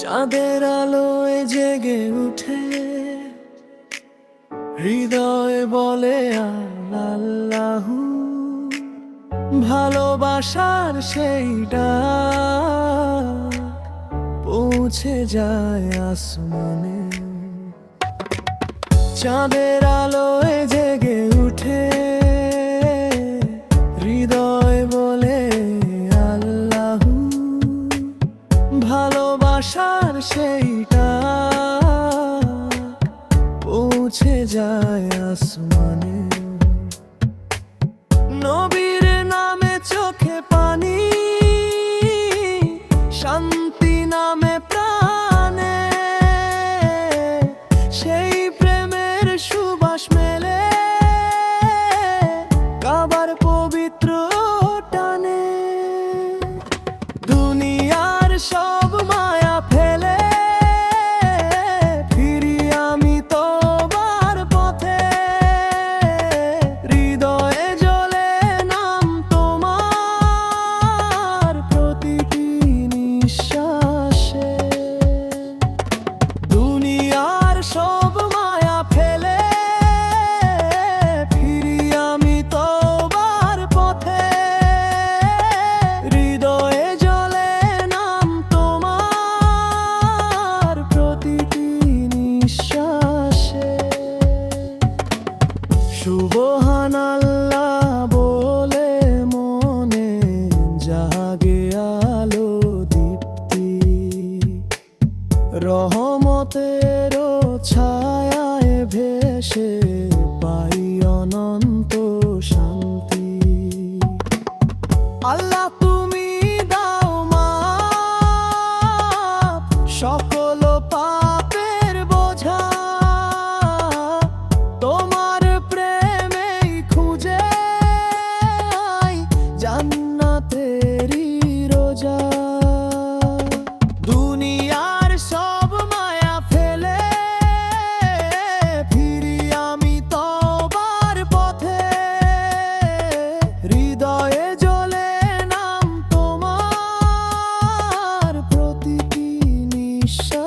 চাঁদের আলোয় জেগে উঠে। হৃদয় বলে, আল্লাহু। ভালোবাসার সেইটা পৌঁছে যায় আসমানে। চাঁদের আলোয় জেগে উঠে। হৃদয় বলে, আল্লাহু। ভালোবাসার সেইটা পৌঁছে যায় আসমানে। সুবহান আল্লাহ বলে মনে জাগে আলো দীপ্তি। রহমতের ছায়ায় ভেসে পাই অনন্ত শান্তি। আল্লাহ তুমি দাও মা সকল show.